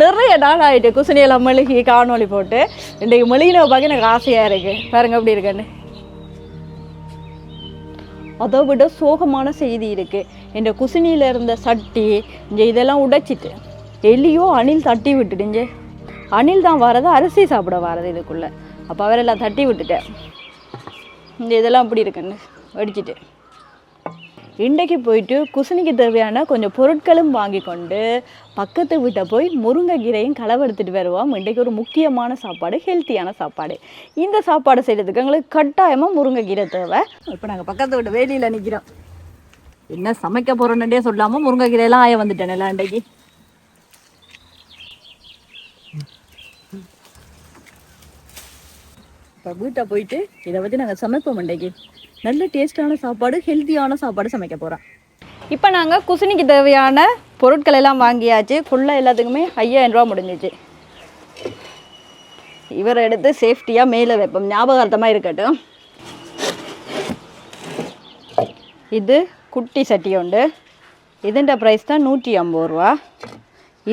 நிறைய நாள் ஆகிட்டு குசினியெல்லாம் மெழுகி காணொளி போட்டு. இன்றைக்கு மெழுகின பார்க்க எனக்கு ஆசையாக இருக்குது பாருங்க எப்படி இருக்குன்னு. அதை விட சோகமான செய்தி இருக்குது இந்த குசினியில் இருந்த சட்டி இங்கே இதெல்லாம் உடைச்சிட்டு எலியோ அணில் தட்டி விட்டுடுங்க அணில் தான் வரது அரிசி சாப்பிட வரது இதுக்குள்ளே. அப்போ அவரெல்லாம் தட்டி விட்டுட்டேன் இந்த இதெல்லாம் அப்படி இருக்குன்னு வெடிச்சிட்டு. இன்றைக்கு போயிட்டு குசினிக்கு தேவையான கொஞ்சம் பொருட்களும் வாங்கி கொண்டு பக்கத்து வீட்டை போய் முருங்கைக்கீரையும் களவெடுத்துட்டு வருவோம். இன்றைக்கு ஒரு முக்கியமான சாப்பாடு ஹெல்த்தியான சாப்பாடு. இந்த சாப்பாடு செய்கிறதுக்கு எங்களுக்கு கட்டாயமாக முருங்கைக்கீரை தேவை. இப்போ நாங்கள் பக்கத்து வீட்டு வேலியில் நிற்கிறோம் என்ன சமைக்க போகிறோன்னே சொல்லாமல் முருங்கைக்கீரையெல்லாம் ஆய வந்துட்டேன் எல்லாம் இன்றைக்கு. இப்போ வீட்டை போயிட்டு இதை பற்றி நாங்கள் சமைப்போம் இன்றைக்கு. நல்ல டேஸ்டான சாப்பாடு ஹெல்த்தியான சாப்பாடு சமைக்க போகிறேன் இப்போ நாங்கள் குசினிக்கு தேவையான பொருட்கள் எல்லாம் வாங்கியாச்சு. ஃபுல்லாக எல்லாத்துக்குமே ஐயாயிரம் ரூபா முடிஞ்சிச்சு. இவரை எடுத்து சேஃப்டியாக மேலே வைப்போம். ஞாபகார்த்தமாக இருக்கட்டும். இது குட்டி சட்டி உண்டு. இதுன்ற ப்ரைஸ் தான் நூற்றி ஐம்பது ரூபா.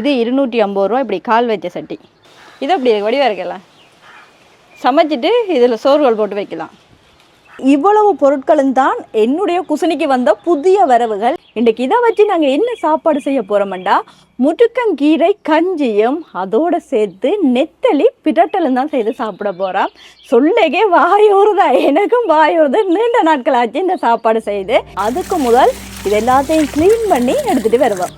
இது இருநூற்றி ஐம்பது ரூபா இப்படி கால் வச்ச சட்டி. இது அப்படி வடிவாக இருக்கலாம். சமைச்சிட்டு இதில் சோறுகள் போட்டு வைக்கலாம். இவ்வளவு பொருட்களும் தான் என்னுடைய குசனிக்கு வந்த புதிய வரவுகள். இன்றைக்கு இதை வச்சு நாங்கள் என்ன சாப்பாடு செய்ய போகிறோம்டா முருக்கங்கீரை கஞ்சியும் அதோடு சேர்த்து நெத்தலி பிரட்டலும் தான் செய்து சாப்பிட போகிறோம் சொல்லகே வாயூறுதா எனக்கும் வாயூறுது நீண்ட நாட்கள் ஆச்சு இந்த சாப்பாடு செய்து. அதுக்கு முதல் இது எல்லாத்தையும் க்ளீன் பண்ணி எடுத்துகிட்டு வருவோம்.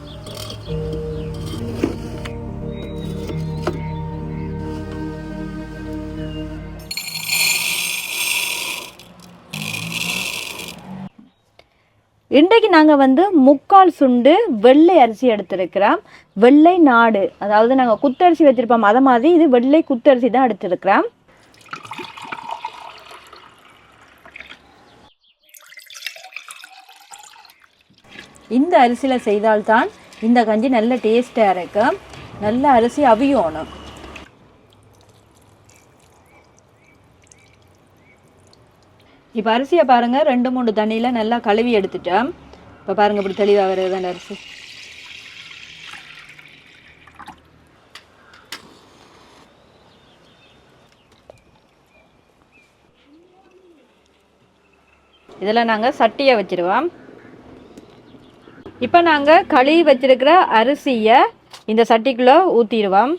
இன்றைக்கு நாங்கள் வந்து முக்கால் சுண்டு வெள்ளை அரிசி எடுத்திருக்கிறோம். வெள்ளை நாடு அதாவது நாங்கள் குத்தரிசி வச்சுருப்போம். அதை மாதிரி இது வெள்ளை குத்தரிசி தான் எடுத்திருக்கிறோம். இந்த அரிசியில் செய்தால்தான் இந்த கஞ்சி நல்ல டேஸ்ட்டாக இருக்கும். நல்ல அரிசி அவியணும். இப்போ அரிசியை பாருங்கள் ரெண்டு மூணு தண்ணியில் நல்லா கழுவி எடுத்துட்டேன். இப்போ பாருங்கள் இப்படி தெளிவாக வருது அந்த அரிசி. இதில் நாங்கள் சட்டியை வச்சிருவோம். இப்போ நாங்கள் கழுவி வச்சிருக்கிற அரிசியை இந்த சட்டிக்குள்ளே ஊற்றிடுவோம்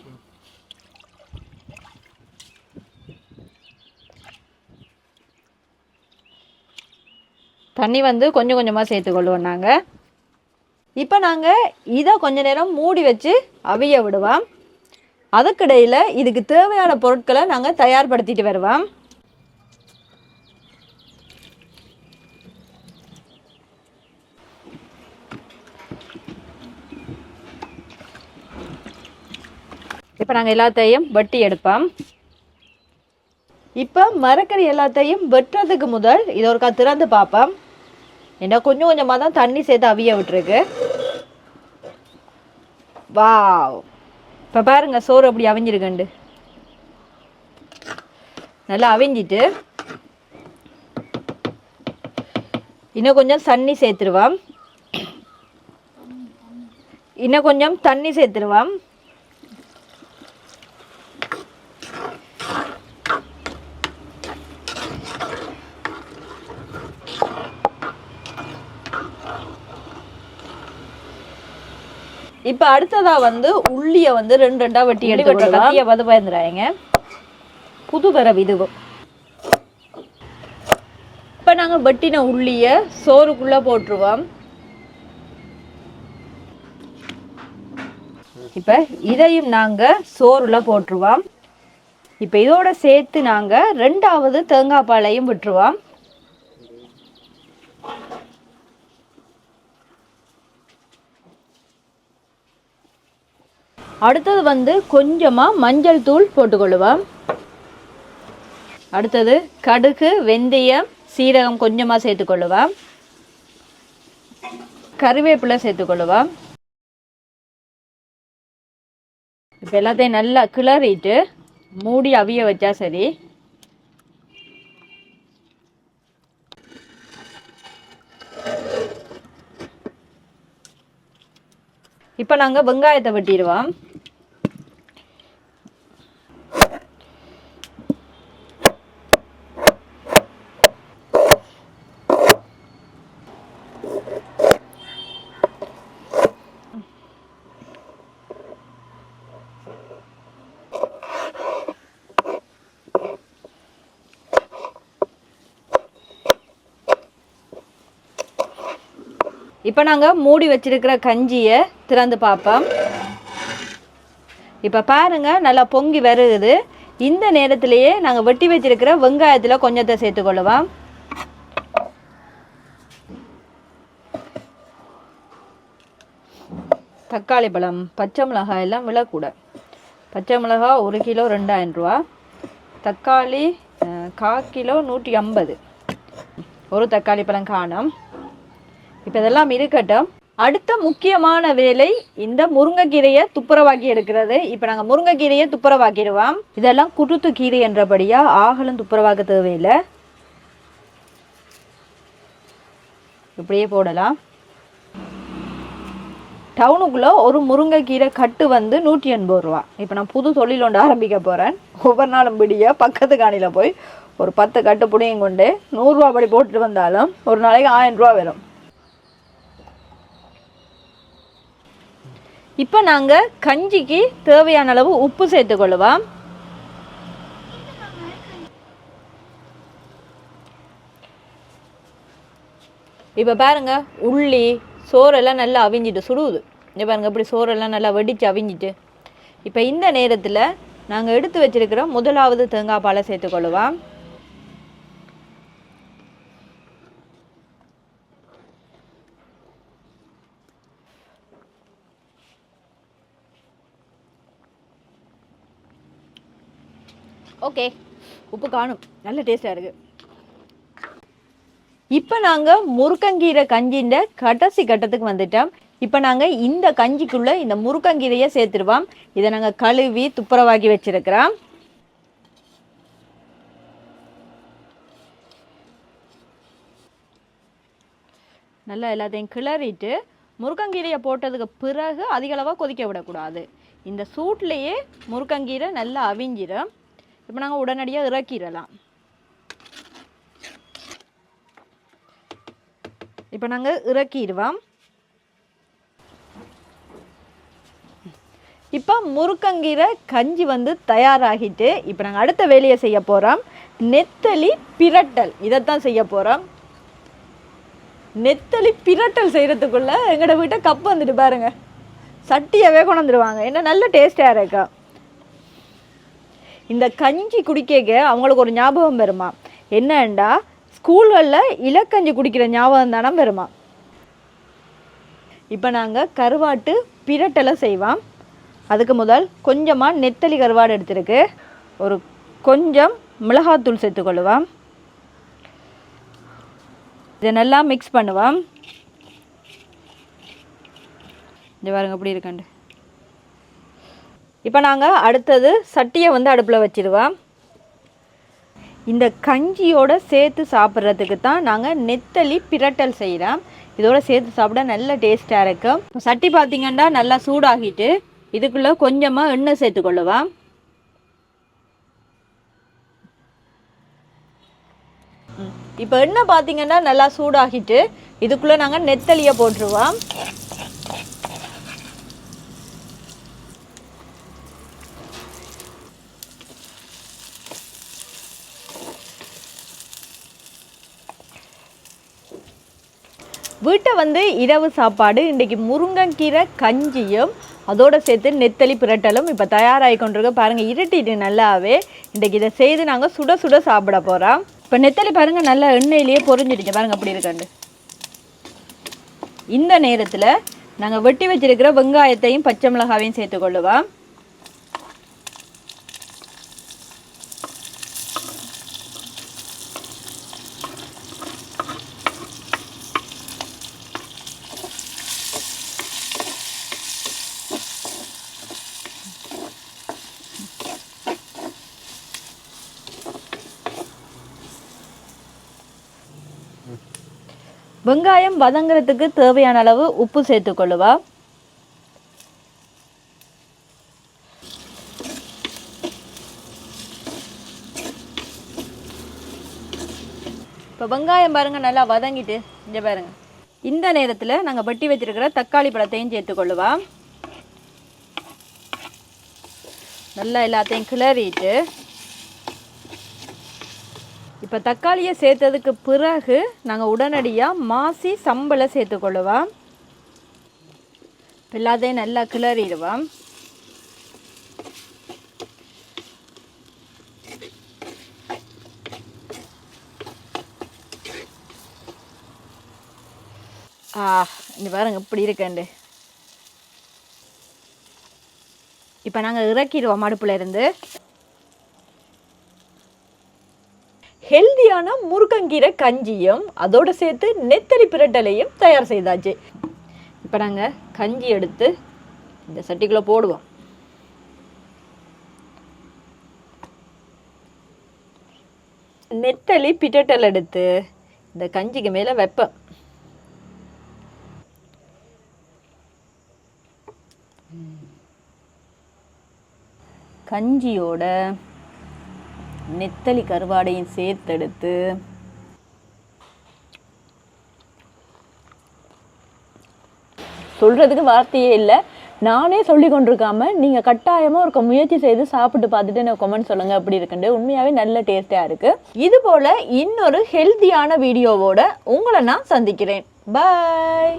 தண்ணி வந்து கொஞ்சம் கொஞ்சமாக சேர்த்துக்கொள்வோம் நாங்கள் இப்போ நாங்கள் இதை கொஞ்ச நேரம் மூடி வச்சு அவிய விடுவோம். அதுக்கிடையில் இதுக்கு தேவையான பொருட்களை நாங்கள் தயார்படுத்திட்டு வருவோம். இப்போ நாங்கள் எல்லாத்தையும் வெட்டி எடுப்போம். இப்போ மரக்கறி எல்லாத்தையும் வெட்டுறதுக்கு முதல் இதை ஒருக்கா திறந்து பார்ப்போம். ஏன்னா கொஞ்சம் கொஞ்சமாக தான் தண்ணி சேர்த்து அவிய விட்டுருக்கு. வா இப்போ பாருங்க சோறு அப்படி அவிஞ்சிருக்கண்டு நல்லா அவிஞ்சிட்டு இன்னும் கொஞ்சம் தண்ணி சேர்த்துருவான் இன்னும் கொஞ்சம் தண்ணி சேர்த்துருவான் இப்போ அடுத்ததா வந்து உள்ளிய வந்து ரெண்டு ரெண்டா வெட்டி எடுத்து கத்திய பது பயந்துறாங்க புது வரவு இதுவும் இப்போ நாங்க வெட்டின உள்ளிய சோறுக்குள்ள போட்டுருவோம். இப்போ இதையும் நாங்க சோறுல போட்டுருவோம். இப்போ இதோட சேர்த்து நாங்க ரெண்டாவது தேங்காய் பாலையும் விட்டுருவோம். அடுத்தது வந்து கொஞ்சமாக மஞ்சள் தூள் போட்டுக்கொள்ளுவோம். அடுத்தது கடுகு வெந்தயம் சீரகம் கொஞ்சமாக சேர்த்துக்கொள்ளுவோம். கருவேப்பிலை சேர்த்துக்கொள்ளுவோம். இப்போ எல்லாத்தையும் நல்லா கிளறிட்டு மூடி அவிய வச்சா சரி. இப்போ நாங்கள் வெங்காயத்தை வெட்டிடுவோம். இப்போ நாங்கள் மூடி வச்சிருக்கிற கஞ்சியை திறந்து பார்ப்போம் இப்போ பாருங்க நல்லா பொங்கி வருகுது. இந்த நேரத்திலேயே நாங்கள் வெட்டி வச்சிருக்கிற வெங்காயத்தில் கொஞ்சத்தை சேர்த்துக்கொள்ளுவோம் தக்காளி பழம் பச்சை மிளகாய் எல்லாம் விழக்கூட. பச்சை மிளகாய் ஒரு கிலோ ரெண்டாயிரம் ரூபா. தக்காளி அஹ், கா கிலோ நூற்றி ஐம்பது. ஒரு தக்காளி பழம் காணும். இப்போ இதெல்லாம் இருக்கட்டும். அடுத்த முக்கியமான வேலை இந்த முருங்கைக்கீரையை துப்புரவாக்கி எடுக்கிறது. இப்போ நாங்கள் முருங்கைக்கீரையை துப்புரவாக்கிடுவோம். இதெல்லாம் குருத்து கீரை என்றபடியா ஆகலும் துப்புரவாக்க தேவையில்லை. இப்படியே போடலாம். டவுனுக்குள்ளே ஒரு முருங்கைக்கீரை கட்டு வந்து நூற்றி எண்பது ரூபா. இப்போ நான் புது தொழில் ஒன்று ஆரம்பிக்க போகிறேன் ஒவ்வொரு நாளும் பிடிய பக்கத்து காணியில் போய் ஒரு பத்து கட்டு புடியும் கொண்டு நூறுரூவா படி போட்டுட்டு வந்தாலும் ஒரு நாளைக்கு ஆயிரம் ரூபா வரும். இப்போ நாங்கள் கஞ்சிக்கு தேவையான அளவு உப்பு சேர்த்துக்கொள்ளுவோம் இப்போ பாருங்கள் உள்ளி சோறெல்லாம் நல்லா அவிஞ்சிட்டு சுடுவுது இங்கே பாருங்கள் இப்படி சோறெல்லாம் நல்லா வெடித்து அவிஞ்சிட்டு. இப்போ இந்த நேரத்தில் நாங்கள் எடுத்து வச்சிருக்கிற முதலாவது தேங்காய் பாலை சேர்த்துக்கொள்ளுவோம் ஓகே. உப்பு காணும். நல்ல டேஸ்டாக இருக்குது இப்போ நாங்கள் முருக்கங்கீரை கஞ்சின்ற கடைசி கட்டத்துக்கு வந்துட்டோம். இப்போ நாங்கள் இந்த கஞ்சிக்குள்ளே இந்த முருக்கங்கீரையை சேர்த்துருவோம். இதை நாங்கள் கழுவி துப்புரவாக்கி வச்சிருக்கிறோம். நல்லா எல்லாத்தையும் கிளறிட்டு முருக்கங்கீரையை போட்டதுக்கு பிறகு அதிகளவாக கொதிக்க விடக்கூடாது. இந்த சூட்லேயே முருக்கங்கீரை நல்லா அவிஞ்சிடும் இப்போ நாங்கள் உடனடியாக இறக்கிடலாம். இப்போ நாங்கள் இறக்கிடுவோம். இப்போ முருக்கங்கீரை கஞ்சி வந்து தயாராகிட்டு இப்போ நாங்கள் அடுத்த வேலையை செய்ய போகிறோம் நெத்தலி பிரட்டல் இதைத்தான் செய்ய போகிறோம் நெத்தலி பிரட்டல் செய்கிறதுக்குள்ளே எங்களோட வீட்டை கப் வந்துட்டு பாருங்கள் சட்டியாகவே கொண்டு வந்துடுவாங்க என்ன நல்ல டேஸ்டாக இருக்கா? இந்த கஞ்சி குடிக்க அவங்களுக்கு ஒரு ஞாபகம் வருமா? என்னண்டா? ஸ்கூல்களில் இலக்கஞ்சி குடிக்கிற ஞாபகம் தானே வருமா? இப்போ நாங்கள் கருவாட்டு பிரட்டலை செய்வோம். அதுக்கு முதல் கொஞ்சமாக நெத்தலி கருவாடு எடுத்திருக்கு. ஒரு கொஞ்சம் மிளகாத்தூள் சேர்த்துக்கொள்ளுவோம் இதை நல்லா மிக்ஸ் பண்ணுவோம். இது பாருங்க அப்படி இருக்காண்டு இப்போ நாங்கள் அடுத்தது சட்டியை வந்து அடுப்பில் வச்சிடுவோம் இந்த கஞ்சியோட சேர்த்து சாப்பிட்றதுக்கு தான் நாங்கள் நெத்தலி பிரட்டல் செய்கிறோம் இதோட சேர்த்து சாப்பிட நல்ல டேஸ்ட்டாக இருக்கும் இப்போ சட்டி பார்த்தீங்கன்னா நல்லா சூடாகிட்டு இதுக்குள்ளே கொஞ்சமாக எண்ணெய் சேர்த்துக்கொள்ளுவோம் இப்போ எண்ணெய் பார்த்தீங்கன்னா நல்லா சூடாகிட்டு இதுக்குள்ளே நாங்கள் நெத்தலியை போட்டுருவோம். வீட்டை வந்து இரவு சாப்பாடு இன்றைக்கி முருங்கக்கீரை கஞ்சியும் அதோடு சேர்த்து நெத்தலி பிரட்டலும் இப்போ தயாராகி கொண்டிருக்க. பாருங்கள் இருட்டிட்டு நல்லாவே இன்றைக்கி இதை செய்து நாங்கள் சுட சுட சாப்பிட போகிறோம் இப்போ நெத்தலி பாருங்கள் நல்லா எண்ணெயிலேயே பொறிஞ்சிடுச்சு பாருங்கள் அப்படி இருக்காண்டு இந்த நேரத்தில் நாங்கள் வெட்டி வச்சிருக்கிற வெங்காயத்தையும் பச்சை மிளகாவையும் சேர்த்துக்கொள்ளுவோம் வெங்காயம் வதங்குறதுக்கு தேவையான அளவு உப்பு சேர்த்துக்கொள்ளுவா இப்போ வெங்காயம் பாருங்க நல்லா வதங்கிட்டு இங்கே பாருங்க. இந்த நேரத்தில் நாங்கள் வெட்டி வச்சிருக்கிற தக்காளி பழத்தையும் சேர்த்துக்கொள்ளுவா நல்லா எல்லாத்தையும் கிளறிட்டு இப்போ தக்காளியை சேர்த்ததுக்கு பிறகு நாங்கள் உடனடியாக மாசி சம்பளை சேர்த்துக்கொள்ளுவோம் எல்லாத்தையும் நல்லா கிளறிடுவோம் ஆ இந்த பாருங்க இப்படி இருக்கண்டு. இப்போ நாங்கள் இறக்கிடுவோம் அடுப்புல இருந்து. சுவையான முருங்கங்கீரை கஞ்சியும் அதோட சேர்த்து நெத்தலி பிரட்டலையும் தயார் செய்தாச்சு. இப்போ நாங்கள் கஞ்சி எடுத்து இந்த சட்டிக்குள்ளே போடுவோம். நெத்தலி பிட்டட்டல் எடுத்து இந்த கஞ்சிக்கு மேலே வைப்பேன் கஞ்சியோட நெத்தலி கருவாடையும் சேர்த்தெடுத்து சொல்கிறதுக்கு வார்த்தையே இல்லை. நானே சொல்லி கொண்டிருக்காம நீங்கள் கட்டாயமாக ஒரு முயற்சி செய்து சாப்பிட்டு பார்த்துட்டு எனக்கு கமெண்ட் சொல்லுங்கள் அப்படி இருக்குண்டு. உண்மையாகவே நல்ல டேஸ்ட்டாக இருக்குது இது போல் இன்னொரு ஹெல்த்தியான வீடியோவோட உங்களை நான் சந்திக்கிறேன். பாய்